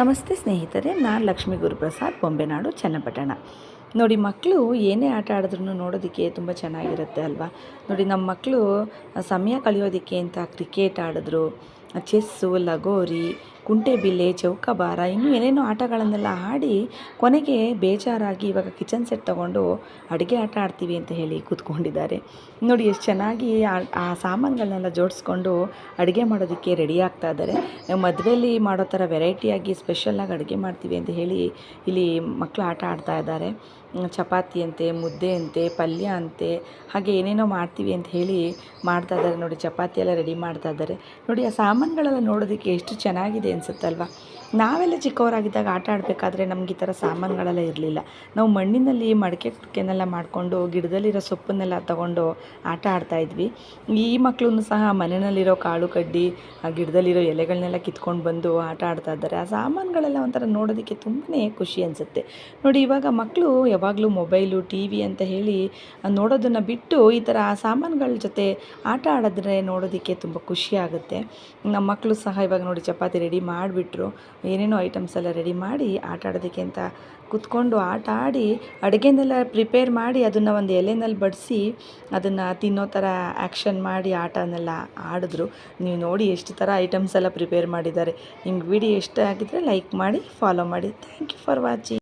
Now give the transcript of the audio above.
ನಮಸ್ತೆ ಸ್ನೇಹಿತರೆ, ನಾನು ಲಕ್ಷ್ಮೀ ಗುರುಪ್ರಸಾದ್, ಬೊಂಬೆನಾಡು, ಚನ್ನಪಟ್ಟಣ. ನೋಡಿ ಮಕ್ಕಳು ಏನೇ ಆಟ ಆಡಿದ್ರೂ ನೋಡೋದಕ್ಕೆ ತುಂಬ ಚೆನ್ನಾಗಿರುತ್ತೆ ಅಲ್ವಾ? ನೋಡಿ ನಮ್ಮ ಮಕ್ಕಳು ಸಮಯ ಕಳೆಯೋದಕ್ಕೆ ಅಂತ ಕ್ರಿಕೆಟ್ ಆಡಿದ್ರು ಚೆಸ್ಸು ಲಗೋರಿ ಕುಂಟೆಬಿಲ್ಲೆ ಚೌಕಬಾರ ಇನ್ನೂ ಏನೇನೋ ಆಟಗಳನ್ನೆಲ್ಲ ಆಡಿ ಕೊನೆಗೆ ಬೇಜಾರಾಗಿ ಇವಾಗ ಕಿಚನ್ ಸೆಟ್ ತೊಗೊಂಡು ಅಡುಗೆ ಆಟ ಆಡ್ತೀವಿ ಅಂತ ಹೇಳಿ ಕೂತ್ಕೊಂಡಿದ್ದಾರೆ. ನೋಡಿ ಎಷ್ಟು ಚೆನ್ನಾಗಿ ಆ- ಸಾಮಾನುಗಳನ್ನೆಲ್ಲ ಜೋಡಿಸ್ಕೊಂಡು ಅಡುಗೆ ಮಾಡೋದಕ್ಕೆ ರೆಡಿ ಆಗ್ತಾ ಇದ್ದಾರೆ. ಮದುವೆಯಲ್ಲಿ ಮಾಡೋ ಥರ ವೆರೈಟಿಯಾಗಿ ಸ್ಪೆಷಲ್ಲಾಗಿ ಅಡುಗೆ ಮಾಡ್ತೀವಿ ಅಂತ ಹೇಳಿ ಇಲ್ಲಿ ಮಕ್ಕಳು ಆಟ ಆಡ್ತಾ ಇದ್ದಾರೆ. ಚಪಾತಿ ಅಂತೆ, ಮುದ್ದೆ ಅಂತೆ, ಪಲ್ಯ ಅಂತೆ, ಹಾಗೆ ಏನೇನೋ ಮಾಡ್ತೀವಿ ಅಂತ ಹೇಳಿ ಮಾಡ್ತಾ ಇದ್ದಾರೆ. ನೋಡಿ ಚಪಾತಿ ಎಲ್ಲ ರೆಡಿ ಮಾಡ್ತಾ ಇದ್ದಾರೆ. ನೋಡಿ ಆ ಸಾಮಾನುಗಳೆಲ್ಲ ನೋಡೋದಕ್ಕೆ ಎಷ್ಟು ಚೆನ್ನಾಗಿದೆ ಅನಿಸುತ್ತಲ್ವ? ನಾವೆಲ್ಲ ಚಿಕ್ಕವರಾಗಿದ್ದಾಗ ಆಟ ಆಡಬೇಕಾದ್ರೆ ನಮ್ಗೆ ಈ ಥರ ಸಾಮಾನುಗಳೆಲ್ಲ ಇರಲಿಲ್ಲ. ನಾವು ಮಣ್ಣಿನಲ್ಲಿ ಮಡಿಕೆ ಕುಡಿಕೆನೆಲ್ಲ ಮಾಡಿಕೊಂಡು ಗಿಡದಲ್ಲಿರೋ ಸೊಪ್ಪನ್ನೆಲ್ಲ ತಗೊಂಡು ಆಟ ಆಡ್ತಾ ಇದ್ವಿ. ಈ ಮಕ್ಕಳೂ ಸಹ ಮನೆಯಲ್ಲಿರೋ ಕಾಳು ಕಡ್ಡಿ, ಆ ಗಿಡದಲ್ಲಿರೋ ಎಲೆಗಳನ್ನೆಲ್ಲ ಕಿತ್ಕೊಂಡು ಬಂದು ಆಟ ಆಡ್ತಾ ಇದ್ದಾರೆ. ಆ ಸಾಮಾನುಗಳೆಲ್ಲ ಒಂಥರ ನೋಡೋದಕ್ಕೆ ತುಂಬಾ ಖುಷಿ ಅನಿಸುತ್ತೆ. ನೋಡಿ, ಇವಾಗ ಮಕ್ಕಳು ಯಾವಾಗಲೂ ಮೊಬೈಲು, ಟಿ ವಿ ಅಂತ ಹೇಳಿ ನೋಡೋದನ್ನು ಬಿಟ್ಟು ಈ ಥರ ಆ ಸಾಮಾನುಗಳ ಜೊತೆ ಆಟ ಆಡಿದ್ರೆ ನೋಡೋದಕ್ಕೆ ತುಂಬ ಖುಷಿ ಆಗುತ್ತೆ. ನಮ್ಮ ಮಕ್ಕಳು ಸಹ ಇವಾಗ ನೋಡಿ, ಚಪಾತಿ ರೆಡಿ ಮಾಡಿಬಿಟ್ರು, ಏನೇನೋ ಐಟಮ್ಸ್ ಎಲ್ಲ ರೆಡಿ ಮಾಡಿ ಆಟ ಆಡೋದಕ್ಕೆ ಅಂತ ಕುತ್ಕೊಂಡು ಆಟ ಆಡಿ ಅಡುಗೆನೆಲ್ಲ ಪ್ರಿಪೇರ್ ಮಾಡಿ ಅದನ್ನು ಒಂದು ಎಲೆನಲ್ಲಿ ಬಡಿಸಿ ಅದನ್ನು ತಿನ್ನೋ ಥರ ಆ್ಯಕ್ಷನ್ ಮಾಡಿ ಆಟನೆಲ್ಲ ಆಡಿದ್ರು. ನೀವು ನೋಡಿ ಎಷ್ಟು ಥರ ಐಟಮ್ಸ್ ಎಲ್ಲ ಪ್ರಿಪೇರ್ ಮಾಡಿದ್ದಾರೆ. ನಿಮ್ಗೆ ವಿಡಿಯೋ ಇಷ್ಟ ಆಗಿದ್ರೆ ಲೈಕ್ ಮಾಡಿ ಫಾಲೋ ಮಾಡಿ. Thank you for watching